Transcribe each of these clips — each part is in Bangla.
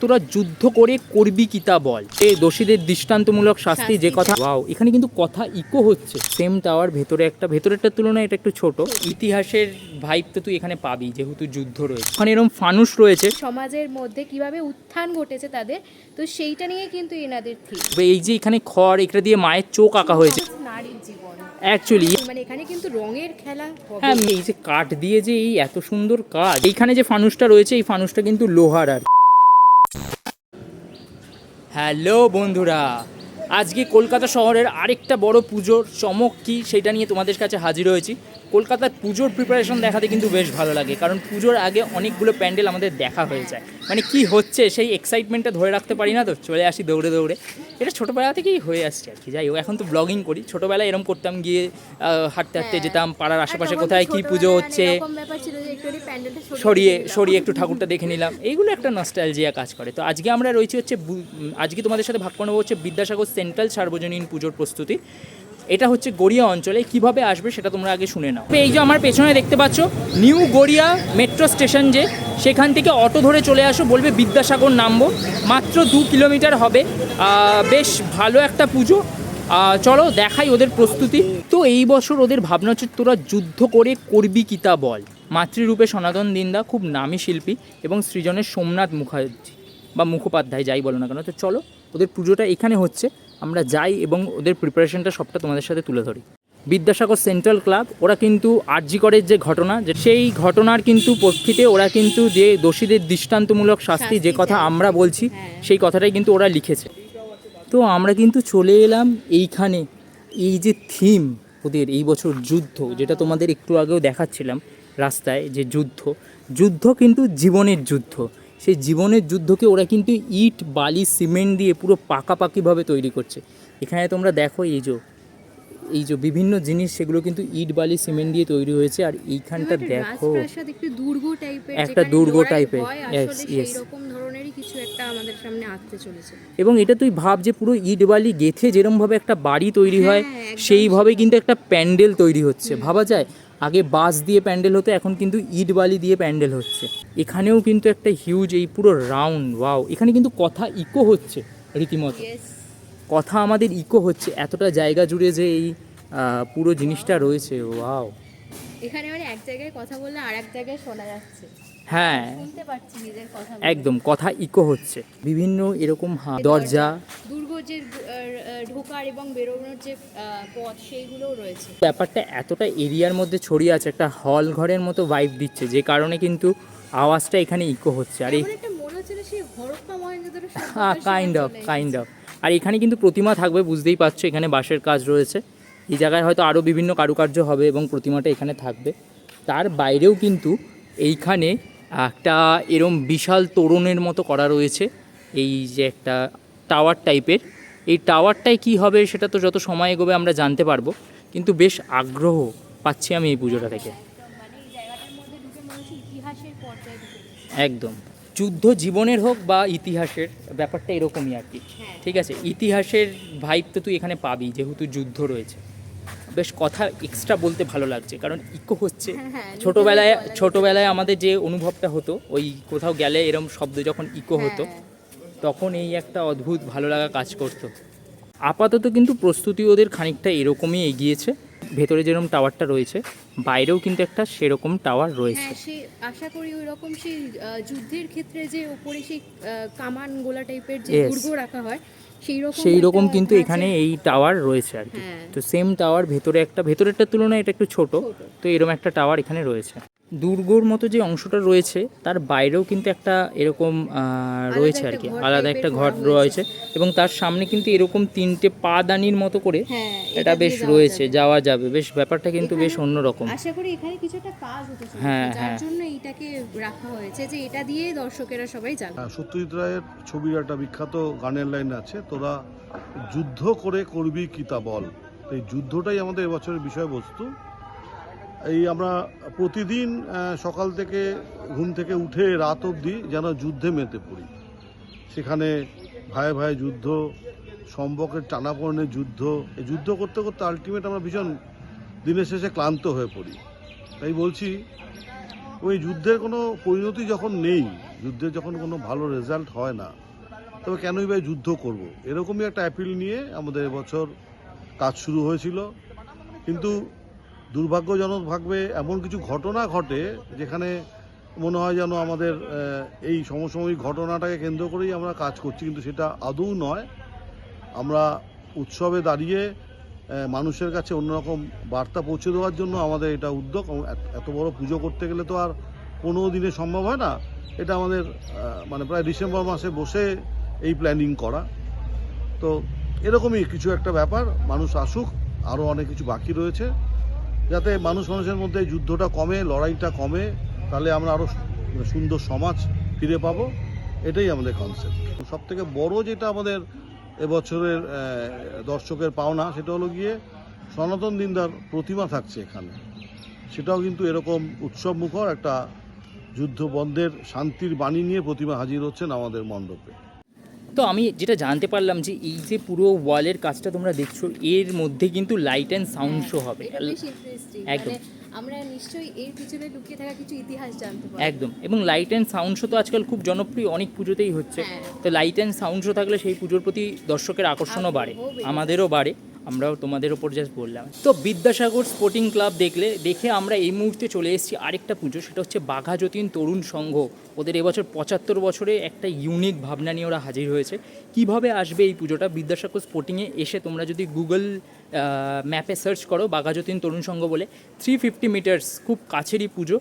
তোরা যুদ্ধ করে করবি কি তা বল। এই দোষীদের দৃষ্টান্তমূলক শাস্তি যে কথা ওয়াও এখানে কিন্তু কথা ইকো হচ্ছে। সেম টাওয়ার ভেতরে একটা ভেতরেরটার তুলনায় এটা একটু ছোট। ইতিহাসের ভাইব তো তুই এখানে পাবি যেহেতু যুদ্ধ রয়েছে। ওখানে এরকম ফানুস রয়েছে। সমাজের মধ্যে কীভাবে উত্থান ঘটেছে তাদের তো সেইটা নিয়ে কিন্তু এনাদের থিম এই যে এখানে খড় এটা দিয়ে মায়ের চোখ আঁকা হয়েছে। নারীর জীবন। অ্যাকচুয়ালি মানে এখানে কিন্তু রঙের খেলা। হ্যাঁ এই যে কাঠ দিয়ে যে এই এত সুন্দর কাঠ এইখানে যে ফানুসটা রয়েছে এই ফানুসটা কিন্তু লোহার আর হ্যালো বন্ধুরা আজকে কলকাতা শহরের আরেকটা বড় পুজোর চমক কি সেটা নিয়ে তোমাদের কাছে হাজির হয়েছি। কলকাতার পুজোর প্রিপারেশন দেখাতে কিন্তু বেশ ভালো লাগে কারণ পুজোর আগে অনেকগুলো প্যান্ডেল আমাদের দেখা হয়ে যায়। মানে কি হচ্ছে সেই এক্সাইটমেন্টটা ধরে রাখতে পারি না তো চলে আসি দৌড়ে দৌড়ে। এটা ছোটোবেলা থেকেই হয়ে আসছে আর কি যাই হোক এখন তো ব্লগিং করি। ছোটোবেলায় এরম করতাম গিয়ে হাঁটতে হাঁটতে হ্যাঁ। যেতাম পাড়ার আশেপাশে কোথায় কি পুজো মানে হচ্ছে। সরিয়ে সরিয়ে একটু ঠাকুরটা দেখে নিলাম। এইগুলো একটা নস্টালজিয়া কাজ করে। তো আজকে আমরা রয়েছি হচ্ছে আজকে তোমাদের সাথে ভাগ করে নেব হচ্ছে বিদ্যাসাগর সেন্ট্রাল সার্বজনীন পুজোর প্রস্তুতি। এটা হচ্ছে গড়িয়া অঞ্চলে কীভাবে আসবে সেটা তোমরা আগে শুনে নাও। এই যে আমার পেছনে দেখতে পাচ্ছ নিউ গড়িয়া মেট্রো স্টেশন যে সেখান থেকে অটো ধরে চলে আসো বলবে বিদ্যাসাগর নামবো। মাত্র দু কিলোমিটার হবে। বেশ ভালো একটা পুজো। চলো দেখাই ওদের প্রস্তুতি। তো এই বছর ওদের ভাবনা হচ্ছে তোরা যুদ্ধ করে করবি কি তা বল। মাতৃরূপে সনাতন দিন্দা খুব নামী শিল্পী এবং সৃজনের সোমনাথ মুখার্জি বা মুখোপাধ্যায় যাই বলো না কেন। তো চলো ওদের পুজোটা এখানে হচ্ছে। আমরা যাই এবং ওদের প্রিপারেশনটা সবটা তোমাদের সাথে তুলে ধরি। বিদ্যাসাগর সেন্ট্রাল ক্লাব ওরা কিন্তু আরজিকরের যে ঘটনা যে সেই ঘটনার কিন্তু প্রেক্ষিতে ওরা কিন্তু যে দোষীদের দৃষ্টান্তমূলক শাস্তি যে কথা আমরা বলছি হ্যাঁ। সেই কথাটাই কিন্তু ওরা লিখেছে। তো আমরা কিন্তু চলে এলাম এইখানে। এই যে থিম ওদের এই বছর যুদ্ধ যেটা তোমাদের একটু আগেও দেখাচ্ছিলাম রাস্তায় যে যুদ্ধ যুদ্ধ কিন্তু জীবনের যুদ্ধ। সেই জীবনের যুদ্ধকে ওরা কিন্তু ইট বালি সিমেন্ট দিয়ে পুরো পাকাপাকিভাবে তৈরি করছে। এখানে তোমরা দেখো এই যে এই যে বিভিন্ন জিনিস সেগুলো কিন্তু ইট বালি সিমেন্ট দিয়ে তৈরি হয়েছে। আর এইখানটা দেখো একটু দুর্গ টাইপের এবং এটা তুই ভাব যে পুরো ইট বালি গেথে যেরমভাবে একটা বাড়ি তৈরি হয় হ্যাঁ, সেইভাবে কিন্তু একটা প্যান্ডেল তৈরি হচ্ছে। ভাবা যায়? আগে বাঁশ দিয়ে প্যান্ডেল হতো এখন কিন্তু ইট বালি দিয়ে প্যান্ডেল হচ্ছে। এখানেও কিন্তু একটা হিউজ এই পুরো রাউন্ড ওয়াও এখানে কিন্তু কথা ইকো হচ্ছে রীতিমতো। কথা আমাদের ইকো হচ্ছে এতটা জায়গা জুড়ে যে এই পুরো জিনিসটা রয়েছে ওয়াও এখানে মানে এক জায়গায় কথা বললে আর এক জায়গায় শোনা যাচ্ছে। হ্যাঁ। একদম কথা ইকো হচ্ছে। বিভিন্ন এরকম দরজা। দুর্গ যে ঢোকার এবং বেরোনোর যে পথ সেইগুলোও রয়েছে। ব্যাপারটা এতটা এরিয়ার মধ্যে ছড়িয়ে আছে একটা হল ঘরের মতো ভাইব দিচ্ছে যে কারণে কিন্তু আওয়াজটা এখানে ইকো হচ্ছে। আর কাইন্ড অফ কাইন্ড অফ আর এখানে কিন্তু প্রতিমা থাকবে বুঝতেই পারছ এখানে বাঁশের কাজ রয়েছে। এই জায়গায় হয়তো আরও বিভিন্ন কারুকার্য হবে এবং প্রতিমাটা এখানে থাকবে। তার বাইরেও কিন্তু এইখানে একটা এরম বিশাল তোরণের মতো করা রয়েছে। এই যে একটা টাওয়ার টাইপের। এই টাওয়ারটায় কি হবে সেটা তো যত সময় এগোবে আমরা জানতে পারব। কিন্তু বেশ আগ্রহ পাচ্ছি আমি এই পুজোটা থেকে। একদম। যুদ্ধ জীবনের হোক বা ইতিহাসের ব্যাপারটা এরকমই আর কি। হ্যাঁ। ঠিক আছে? ইতিহাসের ভাইব তো তুই এখানে পাবি যেহেতু যুদ্ধ রয়েছে। বেশ কথা এক্সট্রা বলতে ভালো লাগছে। কারণ ইকো হচ্ছে। হ্যাঁ, হ্যাঁ, ছোটোবেলায় ছোটোবেলায় আমাদের যে অনুভবটা হতো ওই কোথাও গেলে এরম শব্দ যখন ইকো হতো হ্যাঁ। তখন এই একটা অদ্ভুত ভালো লাগা কাজ করতো। আপাতত কিন্তু প্রস্তুতি ওদের খানিকটা এরকমই এগিয়েছে। ভেতরে যেরকম টাওয়ারটা রয়েছে বাইরেও কিন্তু একটা সেরকম টাওয়ার রয়েছে। আশা করি ওই রকম সেই যুদ্ধের ক্ষেত্রে যে উপরে সেই কামান গোলা টাইপের যে দুর্গ রাখা হয় সেই রকম কিন্তু এখানে এই টাওয়ার রয়েছে আর কি হ্যাঁ। তো সেম টাওয়ার ভেতরে একটা ভেতরেরটা তুলনায় এটা একটু ছোট। তো এরকম একটা টাওয়ার এখানে রয়েছে দুর্গর মতো যে অংশটা রয়েছে তার বাইরেও কিন্তু একটা এরকম আহ, রয়েছে আর কি। আলাদা একটা ঘর রয়েছে। এবং তার সামনে কিন্তু এরকম তিনটে পাদানির মতো করে হ্যাঁ এটা বেশ রয়েছে যাওয়া যাবে। বেশ ব্যাপারটা কিন্তু বেশ অন্যরকম। আশা করি এখানে কিছু একটা কাজ হতে চলেছে। হ্যাঁ, যার হ্যাঁ। জন্য এইটাকে রাখা হয়েছে যে এটা দিয়ে দর্শকেরা সবাই যাবে। হ্যাঁ, সত্যজিৎ রায়ের ছবির একটা বিখ্যাত গানের লাইন আছে তোরা যুদ্ধ করে করবি কি তা বল এই যুদ্ধটাই আমাদের এবছরের বিষয়বস্তু। এই আমরা প্রতিদিন সকাল থেকে ঘুম থেকে উঠে রাত অবধি যেন যুদ্ধে মেতে পড়ি। সেখানে ভাই ভাই যুদ্ধ, সম্পর্কের টানাপড়নের যুদ্ধ, এই যুদ্ধ করতে করতে আলটিমেট আমরা ভীষণ দিনের শেষে ক্লান্ত হয়ে পড়ি। তাই বলছি, ওই যুদ্ধের কোনো পরিণতি যখন নেই, যুদ্ধের যখন কোনো ভালো রেজাল্ট হয় না, তবে কেনই বা যুদ্ধ করব? এরকমই একটা অ্যাপিল নিয়ে আমাদের এবছর কাজ শুরু হয়েছিল। কিন্তু দুর্ভাগ্যজনকভাবে এমন কিছু ঘটনা ঘটে যেখানে মনে হয় যেন আমাদের এই সমসাময়িক ঘটনাটাকে কেন্দ্র করেই আমরা কাজ করছি, কিন্তু সেটা আদৌ নয়। আমরা উৎসবে দাঁড়িয়ে মানুষের কাছে অন্যরকম বার্তা পৌঁছে দেওয়ার জন্য আমাদের এটা উদ্যোগ এত বড় পুজো করতে গেলে তো আর কোনো দিনে সম্ভব হয় না। এটা আমাদের মানে প্রায় ডিসেম্বর মাসে বসে এই প্ল্যানিং করা। তো এরকমই কিছু একটা ব্যাপার, মানুষ আসুক, আরও অনেক কিছু বাকি রয়েছে। যাতে মানুষ মানুষের মধ্যে যুদ্ধটা কমে, লড়াইটা কমে, তাহলে আমরা আরও সুন্দর সমাজ ফিরে পাবো। এটাই আমাদের কনসেপ্ট সব থেকে বড় যেটা আমাদের এবছরের দর্শকের পাওনা, সেটা হলো গিয়ে সনাতন দিনদার প্রতিমা থাকছে এখানে। সেটাও কিন্তু এরকম উৎসব মুখর একটা যুদ্ধ বন্ধের শান্তির বাণী নিয়ে প্রতিমা হাজির হচ্ছেন আমাদের মণ্ডপে। তো আমি যেটা জানতে পারলাম যে এই যে পুরো ওয়ালের কাজটা তোমরা দেখছ এর মধ্যে কিন্তু লাইট অ্যান্ড সাউন্ড শো হবে। একদম। মানে আমরা নিশ্চয়ই এর পিছনে লুকিয়ে থাকা কিছু ইতিহাস জানতে একদম। এবং লাইট অ্যান্ড সাউন্ড শো তো আজকাল খুব জনপ্রিয় অনেক পুজোতেই হচ্ছে। হ্যাঁ। তো লাইট অ্যান্ড সাউন্ড শো থাকলে সেই পুজোর প্রতি দর্শকের আকর্ষণও বাড়ে আমাদেরও বাড়ে। আমরাও তোমাদের ওপর জাস্ট বললাম। তো বিদ্যাসাগর স্পোর্টিং ক্লাব দেখলে, দেখে আমরা এই মুহূর্তে চলে এসেছি আরেকটা পুজো, সেটা হচ্ছে বাঘা যতীন তরুণ সংঘ। ওদের এবছর পঁচাত্তর বছরে একটা ইউনিক ভাবনা নিয়ে ওরা হাজির হয়েছে। কীভাবে আসবে এই পুজোটা? বিদ্যাসাগর স্পোর্টিংয়ে এসে তোমরা যদি গুগল ম্যাপে সার্চ করো বাঘা যতীন তরুণ সংঘ বলে থ্রি ফিফটি মিটার্স খুব কাছেরই পুজো।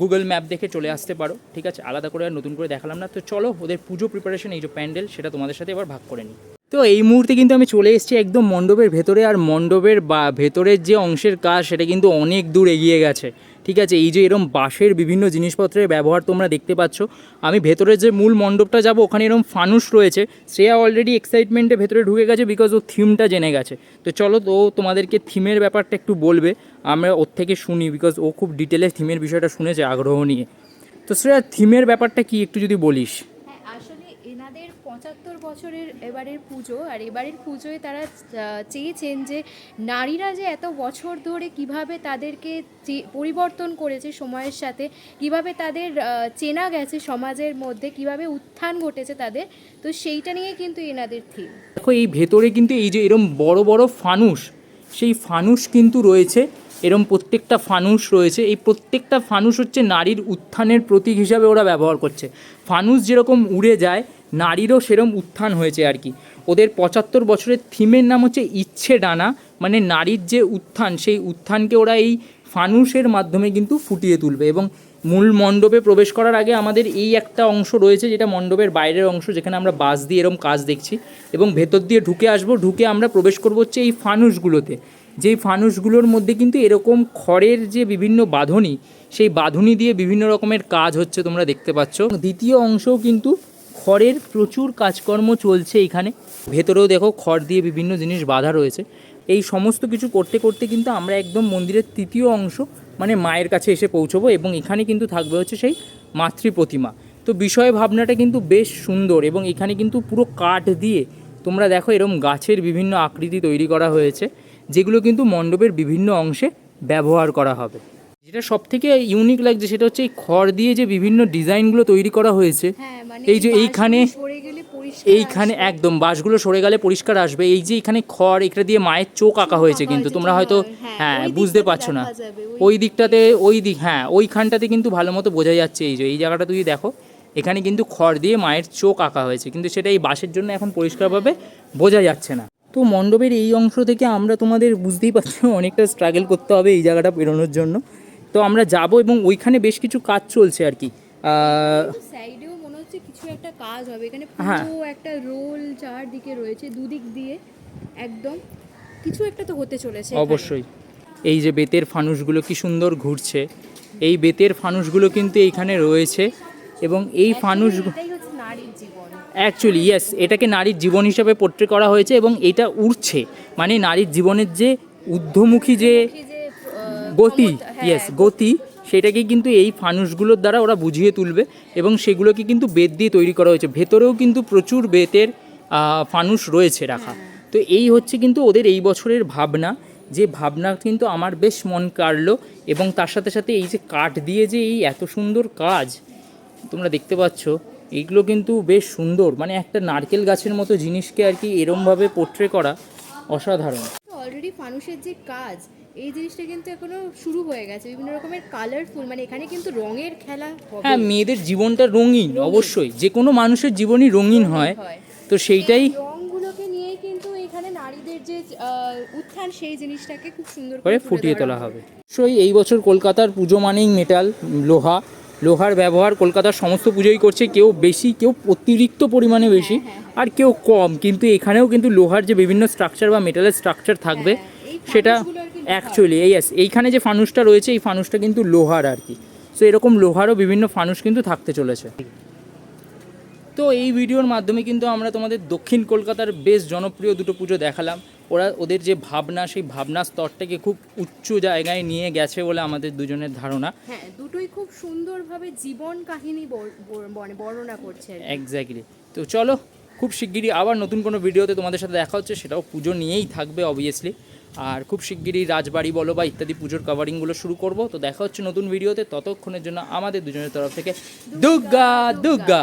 গুগল ম্যাপ দেখে চলে আসতে পারো, ঠিক আছে? আলাদা করে আর নতুন করে দেখালাম না। তো চলো, ওদের পুজো প্রিপারেশন এই যে প্যান্ডেল, সেটা তোমাদের সাথে এবার ভাগ করে নিই। তো এই মুহূর্তে কিন্তু আমি চলে এসেছি একদম মণ্ডপের ভেতরে, আর মণ্ডপের বা ভেতরের যে অংশের কাজ সেটা কিন্তু অনেক দূর এগিয়ে গেছে। ঠিক আছে, এই যে এরম বাঁশের বিভিন্ন জিনিসপত্রের ব্যবহার তোমরা দেখতে পাচ্ছ। আমি ভেতরে যে মূল মণ্ডপটা যাব, ওখানে এরম ফানুস রয়েছে। শ্রেয়া অলরেডি এক্সাইটমেন্টে ভেতরে ঢুকে গেছে বিকজ ও থিমটা জেনে গেছে। তো চলো তো তোমাদেরকে থিমের ব্যাপারটা একটু বলবে। আমরা ওর থেকে শুনি বিকজ ও খুব ডিটেলে থিমের বিষয়টা শুনেছে আগ্রহ নিয়ে। তো শ্রেয়া থিমের ব্যাপারটা কি একটু যদি বলিস? পঁচাত্তর বছরের এবারের পুজো, আর এবারের পুজোয় তারা চেয়েছেন যে নারীরা যে এত বছর ধরে কীভাবে তাদেরকে পরিবর্তন করেছে সময়ের সাথে, কীভাবে তাদের চেনা গেছে সমাজের মধ্যে, কীভাবে উত্থান ঘটেছে তাদের, তো সেইটা নিয়ে কিন্তু এনাদের থিম। দেখো, এই ভেতরে কিন্তু এই যে এরম বড় বড় ফানুস সেই ফানুস কিন্তু রয়েছে, এরম প্রত্যেকটা ফানুস রয়েছে, এই প্রত্যেকটা ফানুস হচ্ছে নারীর উত্থানের প্রতীক হিসাবে ওরা ব্যবহার করছে। ফানুস যেরকম উড়ে যায় নারীরও সেরম উত্থান হয়েছে আর কি। ওদের পঁচাত্তর বছরের থিমের নাম হচ্ছে ইচ্ছে ডানা মানে নারীর যে উত্থান, সেই উত্থানকে ওরা এই ফানুসের মাধ্যমে কিন্তু ফুটিয়ে তুলবে এবং মূল মণ্ডপে প্রবেশ করার আগে আমাদের এই একটা অংশ রয়েছে যেটা মণ্ডপের বাইরের অংশ, যেখানে আমরা বাস দিয়ে এরকম কাজ দেখছি এবং ভেতর দিয়ে ঢুকে আসব, ঢুকে আমরা প্রবেশ করব হচ্ছে এই ফানুসগুলোতে। যেই ফানুসগুলোর মধ্যে কিন্তু এরকম খড়ের যে বিভিন্ন বাঁধনি, সেই বাঁধনি দিয়ে বিভিন্ন রকমের কাজ হচ্ছে তোমরা দেখতে পাচ্ছ। দ্বিতীয় অংশও কিন্তু খড়ের প্রচুর কাজকর্ম চলছে এখানে। ভেতরেও দেখো খড় দিয়ে বিভিন্ন জিনিস বাঁধা রয়েছে। এই সমস্ত কিছু করতে করতে কিন্তু আমরা একদম মন্দিরের তৃতীয় অংশ মানে মায়ের কাছে এসে পৌঁছবো এবং এখানে কিন্তু থাকবে হচ্ছে সেই মাতৃ প্রতিমা। তো বিষয় ভাবনাটা কিন্তু বেশ সুন্দর এবং এখানে কিন্তু পুরো কাঠ দিয়ে তোমরা দেখো এরম গাছের বিভিন্ন আকৃতি তৈরি করা হয়েছে, যেগুলো কিন্তু মণ্ডপের বিভিন্ন অংশে ব্যবহার করা হবে। যেটা সব থেকে ইউনিক লাগছে সেটা হচ্ছে এই খড় দিয়ে যে বিভিন্ন ডিজাইনগুলো তৈরি করা হয়েছে হ্যাঁ মানে এই যে এইখানে এইখানে একদম বাঁশগুলো সরে গেলে পরিষ্কার আসবে এই যে এখানে খড় এটা দিয়ে মায়ের চোখ আঁকা হয়েছে কিন্তু তোমরা হয়তো হ্যাঁ, হ্যাঁ বুঝতে পারছ না। ওই ওই দিকটাতে ওই দিক হ্যাঁ ওইখানটাতে কিন্তু ভালো মতো বোঝা যাচ্ছে এই যে এই জায়গাটা তুই দেখো এখানে কিন্তু খড় দিয়ে মায়ের চোখ আঁকা হয়েছে কিন্তু সেটা এই বাঁশের জন্য এখন পরিষ্কারভাবে বোঝা যাচ্ছে না। তো মণ্ডপের এই অংশ থেকে আমরা তোমাদের বুঝতেই পারছ অনেকটা স্ট্রাগল করতে হবে এই জায়গাটা পেরোনোর জন্য। তো আমরা যাব এবং ওইখানে বেশ কিছু কাজ চলছে আর কি। আহ, সাইডেও মনে হচ্ছে কিছু একটা কাজ হবে। এখানে হ্যাঁ। পুরো একটা রোল চারদিকে রয়েছে দুদিক দিয়ে একদম। কিছু একটা তো হতে চলেছে অবশ্যই। এই যে বেতের ফানুসগুলো কি সুন্দর ঘুরছে। এই বেতের ফানুসগুলো কিন্তু এইখানে রয়েছে এবং এই ফানুস নারীর অ্যাকচুয়ালি ইয়েস এটাকে নারীর জীবন হিসাবে পোট্রে করা হয়েছে এবং এটা উঠছে মানে নারীর জীবনের যে ঊর্ধ্বমুখী যে গতি হ্যাঁ, ইয়েস গতি। সেটাকে কিন্তু এই ফানুসগুলোর দ্বারা ওরা বুঝিয়ে তুলবে এবং সেগুলোকে কিন্তু বেত দিয়ে তৈরি করা হয়েছে। ভেতরেও কিন্তু প্রচুর বেতের ফানুস রয়েছে রাখা। তো এই হচ্ছে কিন্তু ওদের এই বছরের ভাবনা যে ভাবনা কিন্তু আমার বেশ মন কাড়লো এবং তার সাথে সাথে এই যে কাঠ দিয়ে যে এই এত সুন্দর কাজ তোমরা দেখতে পাচ্ছ এইগুলো কিন্তু বেশ সুন্দর। মানে একটা নারকেল গাছের মতো জিনিসকে আর কি এরমভাবে পোট্রে করা অসাধারণ। অলরেডি ফানুসের যে কাজ এই জিনিসটা কিন্তু এখনও শুরু হয়ে গেছে। বিভিন্ন রকমের কালারফুল মানে এখানে কিন্তু রঙের খেলা হ্যাঁ মেয়েদের জীবনটা রঙিন অবশ্যই। যে কোনো মানুষের জীবনই রঙিন হয়। হয়। তো সেইটাই রঙগুলোকে নিয়েই কিন্তু এখানে নারীদের যে উত্থান সেই জিনিসটাকে খুব সুন্দর করে ফুটিয়ে তোলা হবে। অবশ্যই এই বছর কলকাতার পুজো মানেই মেটাল লোহা। লোহার ব্যবহার কলকাতার সমস্ত পুজোই করছে। কেউ বেশি কেউ অতিরিক্ত পরিমাণে বেশি আর কেউ কম। কিন্তু এখানেও কিন্তু লোহার যে বিভিন্ন স্ট্রাকচার বা মেটালের স্ট্রাকচার থাকবে হ্যাঁ, সেটা। অ্যাকচুয়ালি এই এইখানে যে ফানুসটা রয়েছে এই ফানুসটা কিন্তু লোহার আর কি। সো এরকম লোহারও বিভিন্ন ফানুস কিন্তু থাকতে চলেছে। তো এই ভিডিওর মাধ্যমে কিন্তু আমরা তোমাদের দক্ষিণ কলকাতার বেশ জনপ্রিয় দুটো পুজো দেখালাম। ওরা ওদের যে ভাবনা সেই ভাবনা স্তরটাকে খুব উচ্চ জায়গায় নিয়ে গেছে বলে আমাদের দুজনের ধারণা। হ্যাঁ দুটোই খুব সুন্দরভাবে জীবন কাহিনী মানে বর্ণনা করছে এক্স্যাক্টলি তো চলো খুব শিগগিরই আবার নতুন কোনো ভিডিওতে তোমাদের সাথে দেখা হচ্ছে সেটাও পুজো নিয়েই থাকবে অবভিয়াসলি আর খুব শিগগিরই রাজবাড়ি বলো বা ইত্যাদি পুজোর কভারিংগুলো শুরু করব। তো দেখা হচ্ছে নতুন ভিডিওতে, ততক্ষণের জন্য আমাদের দুজনের তরফ থেকে দুর্গা দুর্গা